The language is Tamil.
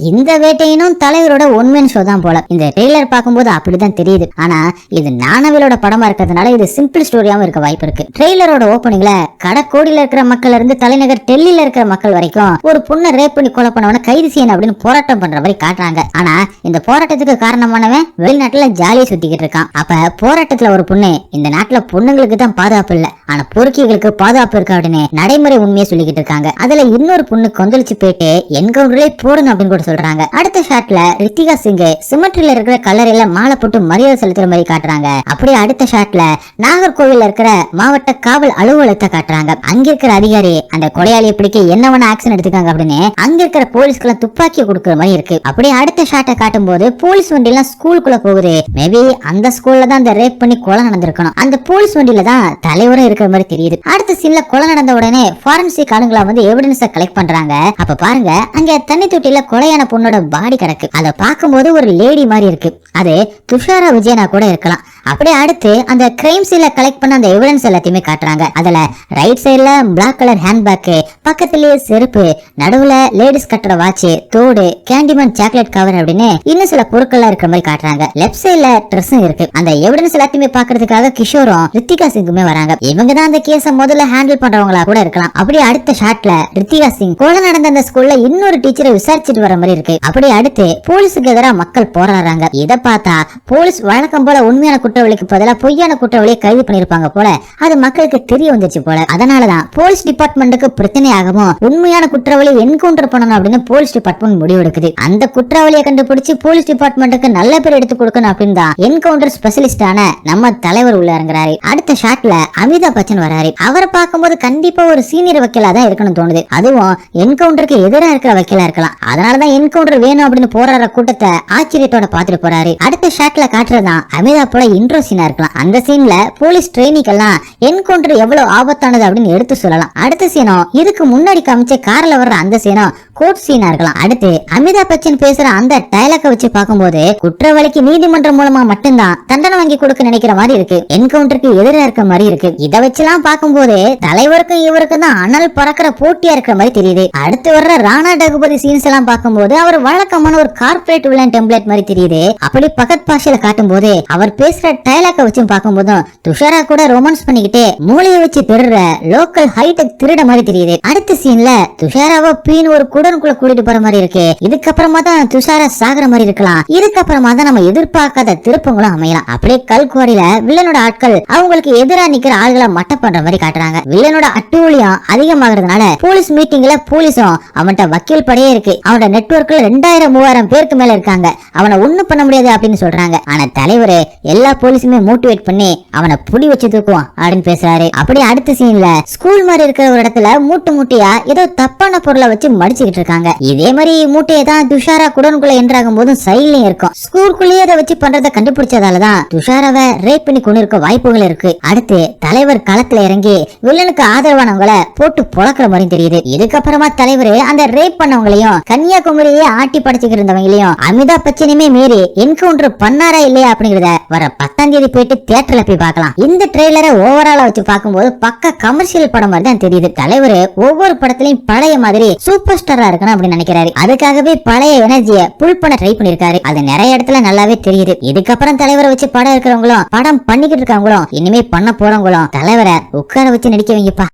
இந்த வேட்டையினும் தலைவரோட ஒன்மேன் ஷோ தான் போல. இந்த ட்ரெய்லர் பார்க்கும்போது அப்படிதான் தெரியுது. ஆனா இது நானவிலோட படமா இருக்கிறதுனால இது சிம்பிள் ஸ்டோரியாவும் இருக்க வாய்ப்பு இருக்கு. ட்ரெய்லரோட ஓப்பனிங்ல கடக்கோடியில இருக்கிற மக்கள் இருந்து தலைநகர் டெல்லியில இருக்கிற மக்கள் வரைக்கும் ஒரு பொண்ணை ரேப் பண்ணி கொலை பண்ணவன கைது செய்யணும் அப்படின்னு போராட்டம் பண்ற மாதிரி காட்டுறாங்க. ஆனா இந்த போராட்டத்துக்கு காரணமானவன் வெளிநாட்டுல ஜாலியா சுத்திக்கிட்டு இருக்கான். அப்ப போராட்டத்துல ஒரு பொண்ணு இந்த நாட்டுல பொண்ணுங்களுக்கு தான் பாதுகாப்பு இல்ல. ஆனா பொறுக்கிகளுக்கு பாதுகாப்பு இருக்கு அப்படின்னு நடைமுறை உண்மையை சொல்லிக்கிட்டு இருக்காங்க. அதுல இன்னொரு பொண்ணு கொந்தளிச்சு போயிட்டு என்கவுண்டரே போடணும் அப்படின்னு கூட சொல்றாங்க. அடுத்த ஷாட்ல ரித்திகா சிங் சிமெட்ரில இருக்கிற கல்லறையில மாலை போட்டு மரியாதை செலுத்துற மாதிரி காட்டுறாங்க. அப்படியே அடுத்த ஷாட்ல நாகர்கோவில் இருக்கிற மாவட்ட காவல் அலுவலகத்தை காட்டுறாங்க. அங்க இருக்கிற அதிகாரி அந்த கொலையாளியை பிடிக்க என்ன வேணா ஆக்ஷன் எடுத்துக்காங்க அப்படின்னு அங்க இருக்கிற போலீஸ்க்கு துப்பாக்கி கொடுக்குற மாதிரி இருக்கு. அப்படியே அடுத்த ஷாட்டை காட்டும் போது போலீஸ் வண்டி எல்லாம் ஸ்கூலுக்குள்ள போகுது. மேபி அந்த ஸ்கூல்ல தான் அந்த ரேப் பண்ணி கொலை நடந்திருக்கணும். அந்த போலீஸ் வண்டியில தான் தலைவரும் இருக்கிற மாதிரி தெரியுது. அடுத்த சீன்ல கொலை நடந்த உடனே ஃபாரன்சிக் ஆளுங்களா வந்து எவிடன்ஸ கலெக்ட் பண்றாங்க. அப்ப பாருங்க அங்க தண்ணி தொட்டியில கொலையான பொண்ணோட பாடி கிடக்கு. அதை பார்க்கும்போது ஒரு லேடி மாதிரி இருக்கு. அது துஷாரா விஜயனா கூட இருக்கலாம். அப்படியே அடுத்து அந்த கிரைம் சீல கலெக்ட் பண்ண அந்த எவிடன்ஸ் எல்லாத்தையுமே காட்டுறாங்க. அதுல ரைட் சைட்ல பிளாக் கலர் ஹேண்ட்பேக் பக்கத்திலேயே செருப்பு நடுவுல லேடிஸ் கட்டட வாட்ச் தோடு கேண்டிமன் சாக்லேட் கவர் அப்படின்னு இன்னும் சில பொருட்கள்லாம் இருக்கிற மாதிரி காட்டுறாங்க. லெப்ட் சைட்ல ட்ரெஸ்ஸும் இருக்கு. அந்த எவிடன்ஸ் எல்லாத்தையுமே பாக்குறதுக்காக கிஷோரும் ரித்திகா சிங்குமே வராங்க. இவங்க தான் அந்த கேஸ முதல்ல ஹேண்டில் பண்றவங்களா கூட இருக்கலாம். அப்படியே அடுத்த ஷாட்ல ரித்திகா சிங். கொலை நடந்த அந்த ஸ்கூல்ல இன்னொரு டீச்சரை விசாரிச்சுட்டு வர மாதிரி இருக்கு. அப்படி அடுத்து போலீஸுக்கு எதிராக மக்கள் போராடுறாங்க. இதை பார்த்தா போலீஸ் வழக்கம் போல உண்மையான குற்றவாளிக்கு பதிலாக பொய்யான குற்றவாளியை கைது பண்ணிருப்பாங்க போல அது மக்களுக்கு தெரிய வந்துச்சு போல. அதனாலதான் போலீஸ் டிபார்ட்மெண்ட்டுக்கு பிரச்சனை ஆகவும் உண்மையான குற்றவாளி என்கவுண்டர் பண்ணணும் அப்படின்னு போலீஸ் டிபார்ட்மெண்ட் முடிவெடுக்குது அந்த குற்றவாளியை கண்டுபிடிச்சு போலீஸ் டிபார்ட்மெண்ட்டுக்கு நல்ல பேர் எடுத்து கொடுக்கணும் அப்படின்னு தான் என்கவுண்டர் ஸ்பெஷலிஸ்டான நம்ம தலைவர் உள்ள இறங்குறாரு. அடுத்த ஷாட்ல அமிதாப் பச்சன் வராரு. அவரை பார்க்கும்போது கண்டிப்பா ஒரு சீனியர் வக்கீலா தான் இருக்கணும் தோணுது. அதுவும் என்கவுண்டருக்கு எதிராக இருக்கிற வக்கீலா இருக்கலாம். அதனாலதான் என்கவுண்டர் வேணும் அப்படின்னு போராடுற கூட்டத்தை ஆச்சரியத்தோட பாத்துட்டு போறாரு. அடுத்த ஷாட்ல காட்டுறதான் அமிதா போல இன்ட்ரோ சீனா இருக்கலாம். அந்த சீன்ல போலீஸ் ட்ரெயினிக்கெல்லாம் என்கவுண்டர் எவ்வளவு ஆபத்தானது அப்படின்னு எடுத்து சொல்லலாம். அடுத்த சீனம் இதுக்கு முன்னாடி காமிச்ச கார்ல வர்ற அந்த சீனம் கோர்ட் சீனா இருக்கலாம். அடுத்து அமிதாப் பச்சன் பேசுற அந்த டைலாக்க வச்சு பார்க்கும்போது குற்றவாளிக்கு நீதிமன்றம் மூலமா மட்டும்தான் தண்டனை வாங்கி கொடுக்க நினைக்கிற மாதிரி இருக்கு. என்கவுண்டருக்கு எதிராக இருக்க மாதிரி இருக்கு. இதை வச்சுலாம் பார்க்கும்போது தலைவருக்கும் இவருக்கும் தான் அனல் பறக்கிற போட்டியா இருக்கிற மாதிரி தெரியுது. அடுத்து வர்ற ராணா டகுபதி சீன்ஸ் எல்லாம் பார்க்கும்போது போது அவர் வழக்கமான ஒரு கார்பரேட் வில்லன் டெம்ப்ளேட் மாதிரி தெரியுது. அப்படி பகத் பாஷையில காட்டும் போது அவர் பேசுற டயலாக்க வச்சு பார்க்கும்போதும் துஷாரா கூட ரொமான்ஸ் பண்ணிக்கிட்டு மூளையை வச்சு திருடுற லோக்கல் ஹைடெக் திருட மாதிரி தெரியுது. அடுத்த சீன்ல துஷாராவை பீன் ஒரு குடனுக்குள்ள கூட்டிட்டு போற மாதிரி இருக்கு. இதுக்கப்புறமா தான் துஷாரா சாகுற மாதிரி இருக்கலாம். இதுக்கப்புறமா தான் நம்ம எதிர்பார்க்காத திருப்பங்களும் அமையலாம். அப்படியே கல்குவாரியில வில்லனோட ஆட்கள் அவங்களுக்கு எதிரா நிக்கிற ஆள்களை மட்ட பண்ற மாதிரி காட்டுறாங்க. வில்லனோட அட்டூழியம் அதிகமாகிறதுனால போலீஸ் மீட்டிங்ல போலீஸும் அவன்கிட்ட வக்கீல் படையே இருக்கு. அவனோட நெட்வொர்க்ல ரெண்டாயிரம் மூவாயிரம் பேருக்கு மேல இருக்காங்க. அவனை ஒண்ணும் பண்ண முடியாது அப்படின்னு சொல்றாங்க. ஆனா தலைவர் எல்லா போலீஸுமே மோட்டிவேட் பண்ணி அவனை புடி வச்சு தூக்குவான் அப்படின்னு பேசுறாரு. அப்படியே அடுத்த சீன்ல ஸ்கூல் மாதிரி இருக்கிற ஒரு இடத்துல மூட்டு மூட்டையா ஏதோ தப்பான பொருளை வச்சு மடிச்சுக்கிட்டு இருக்காங்க. இதே மாதிரி மூட்டையை தான் துஷாரா குடனுக்குள்ள என்றாகும் போதும் சைட்லயும் இருக்கும். ஸ்கூலுக்குள்ளேயே அதை வச்சு பண்றதை கண்டுபிடிச்சதாலதான் துஷாராவை ரேப் பண்ணி கொண்டு இருக்க வாய்ப்புகள் இருக்கு. அடுத்து தலைவர் களத்துல இறங்கி வில்லனுக்கு ஆதரவானவங்களை போட்டு புழக்கிற மாதிரி தெரியுது. இதுக்கப்புறமா தலைவர் அந்த ரேப் பண்ணவங்களையும் கன்னியாகுமரி கன்னியாகுமரியே ஆட்டி படைச்சுக்கிட்டு இருந்தவங்களையும் அமிதாப் பச்சனையுமே மீறி என்கவுண்டர் பண்ணாரா இல்லையா அப்படிங்கறத வர பத்தாம் தேதி போயிட்டு தியேட்டர்ல போய் பார்க்கலாம். இந்த ட்ரெய்லரை ஓவராலா வச்சு பார்க்கும்போது பக்க கமர்ஷியல் படம் மாதிரி தான் தெரியுது. தலைவர் ஒவ்வொரு படத்திலையும் பழைய மாதிரி சூப்பர் ஸ்டாரா இருக்கணும் அப்படின்னு நினைக்கிறாரு. அதுக்காகவே பழைய எனர்ஜியை புல் பண்ண ட்ரை பண்ணிருக்காரு அது நிறைய இடத்துல நல்லாவே தெரியுது. இதுக்கப்புறம் தலைவரை வச்சு படம் இருக்கிறவங்களும் படம் பண்ணிக்கிட்டு இருக்கவங்களும் இனிமே பண்ண போறவங்களும் தலைவரை உட்கார வச்சு நடிக்க வைங்கப்பா.